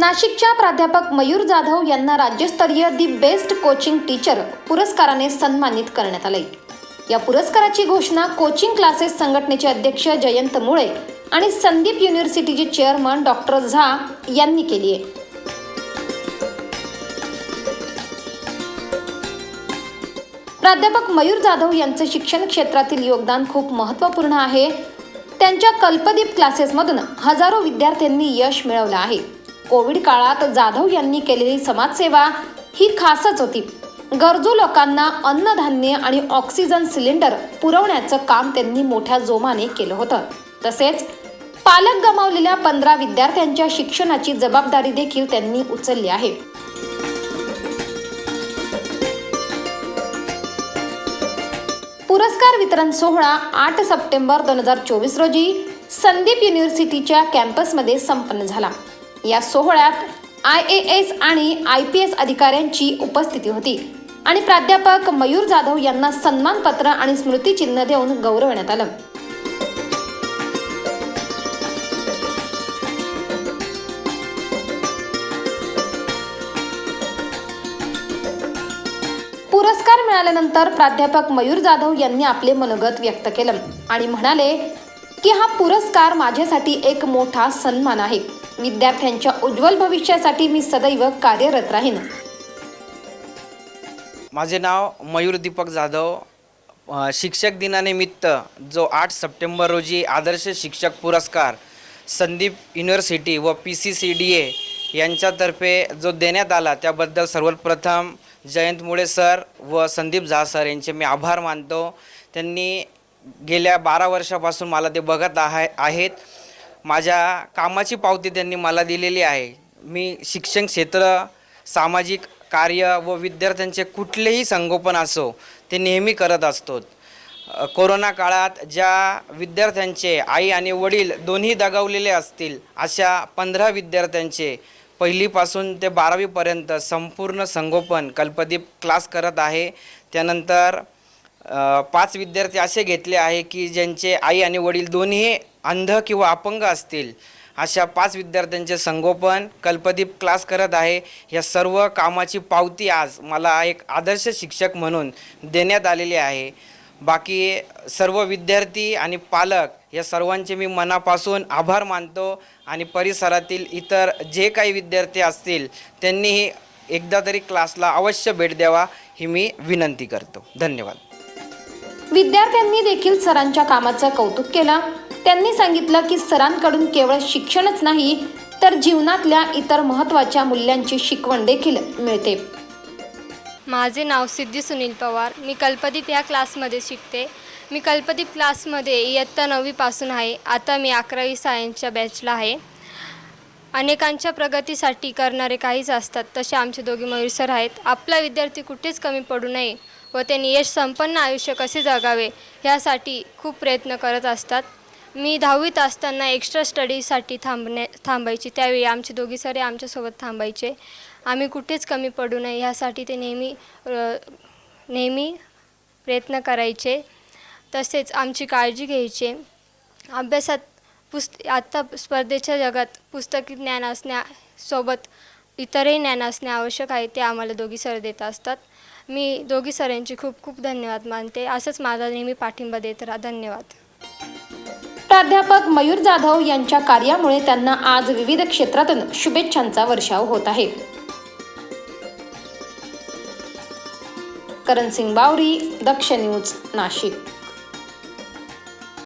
नाशिकच्या प्राध्यापक मयूर जाधव यांना राज्यस्तरीय दी बेस्ट कोचिंग टीचर पुरस्काराने सन्मानित करण्यात आले. या पुरस्काराची घोषणा कोचिंग क्लासेस संघटनेचे अध्यक्ष जयंत मुळे आणि संदीप युनिव्हर्सिटीचे चेअरमन डॉक्टर झा यांनी केली आहे. प्राध्यापक मयूर जाधव यांचे शिक्षण क्षेत्रातील योगदान खूप महत्त्वपूर्ण आहे. त्यांच्या कल्पदीप क्लासेसमधून हजारो विद्यार्थ्यांनी यश मिळवलं आहे. कोविड काळात जाधव यांनी केलेली समाजसेवा ही खासच होती. गरजू लोकांना अन्नधान्य आणि ऑक्सिजन सिलेंडर पुरवण्याचं काम त्यांनी मोठ्या जोमाने केलं होतं. तसेच पालक गमावलेल्या पंधरा विद्यार्थ्यांच्या शिक्षणाची जबाबदारी देखील त्यांनी उचलली आहे. पुरस्कार वितरण सोहळा आठ सप्टेंबर दोन हजार चोवीस रोजी संदीप युनिव्हर्सिटीच्या कॅम्पसमध्ये संपन्न झाला. या सोहळ्यात आय ए एस आणि आय पी एस अधिकाऱ्यांची उपस्थिती होती आणि प्राध्यापक मयूर जाधव यांना सन्मानपत्र आणि स्मृतिचिन्ह देऊन गौरवण्यात आलं. पुरस्कार मिळाल्यानंतर प्राध्यापक मयूर जाधव यांनी आपले मनोगत व्यक्त केलं आणि म्हणाले की हा पुरस्कार माझ्यासाठी एक मोठा सन्मान आहे. विद्यार्थ्यांच्या उज्ज्वल भविष्यासाठी मी सदैव कार्यरत राहीन. माझे नाव मयूर दीपक जाधव. शिक्षक दिनानिमित्त जो आठ सप्टेंबर रोजी आदर्श शिक्षक पुरस्कार संदीप युनिव्हर्सिटी व P C C D A यांच्यातर्फे जो देण्यात आला त्याबद्दल सर्वप्रथम जयंत मुळे सर व संदीप झा सर यांचे मी आभार मानतो. त्यांनी गेल्या बारा वर्षापासून मला ते बघत आहे आहेत. माझ्या कामाची पावती त्यांनी मला दिलेली आहे. मी शिक्षण क्षेत्र सामाजिक कार्य व विद्यार्थ्यांचे कुठलेही संगोपन असो ते नेहमी करत असतो. कोरोना काळात ज्या विद्यार्थ्यांचे आई आणि वडील दोन्ही दगावलेले असतील अशा पंधरा विद्यार्थ्यांचे पहिलीपासून ते बारावीपर्यंत संपूर्ण संगोपन कल्पदीप क्लास करत आहे. त्यानंतर पाच विद्यार्थी असे घेतले आहे की ज्यांचे आई आणि वडील दोन्ही अंध किंवा अपंग असतील. अशा पाच विद्यार्थ्यांचे संगोपन कल्पदीप क्लास करत आहे. या सर्व कामाची पावती आज मला एक आदर्श शिक्षक म्हणून देण्यात आलेली आहे. बाकी सर्व विद्यार्थी आणि पालक या सर्वांचे मी मनापासून आभार मानतो आणि परिसरातील इतर जे काही विद्यार्थी असतील त्यांनीही एकदा तरी क्लासला अवश्य भेट द्यावा ही मी विनंती करतो. धन्यवाद. विद्यार्थ्यांनी देखील सरांच्या कामाचं कौतुक केलं. त्यांनी सांगितलं की सरांकडून केवळ शिक्षणच नाही तर जीवनातल्या इतर महत्त्वाच्या मूल्यांची शिकवण देखील मिळते. माझे नाव सिद्धी सुनील पवार. मी कल्पदीप या क्लासमध्ये शिकते. मी कल्पदीप क्लासमध्ये इयत्ता नववीपासून आहे. आता मी अकरावी सायन्सच्या बॅचला आहे. अनेकांच्या प्रगतीसाठी करणारे काहीच असतात. तसे आमचे दोघे मयूर सर आहेत. आपला विद्यार्थी कुठेच कमी पडू नये व त्यांनी यश संपन्न आयुष्य कसे जगावे ह्यासाठी खूप प्रयत्न करत असतात. मी दहावीत असताना एक्स्ट्रा स्टडीसाठी थांबणे थांबायची. त्यावेळी आमचे दोघी सरे आमच्यासोबत थांबायचे. आम्ही कुठेच कमी पडू नये ह्यासाठी ते नेहमी नेहमी प्रयत्न करायचे. तसेच आमची काळजी घ्यायचे. अभ्यासात पुस्त आत्ता स्पर्धेच्या जगात पुस्तकी ज्ञान असण्यासोबत इतरही ज्ञान असणे आवश्यक आहे ते आम्हाला दोघी सर देत असतात. मी दोघी सरांची खूप खूप धन्यवाद मानते. असंच माझा नेहमी पाठिंबा देत राहा. धन्यवाद. प्राध्यापक मयूर जाधव यांच्या कार्यामुळे त्यांना आज विविध क्षेत्रातून शुभेच्छांचा वर्षाव होत आहे. करण सिंग बावरी दक्ष न्यूज नाशिक.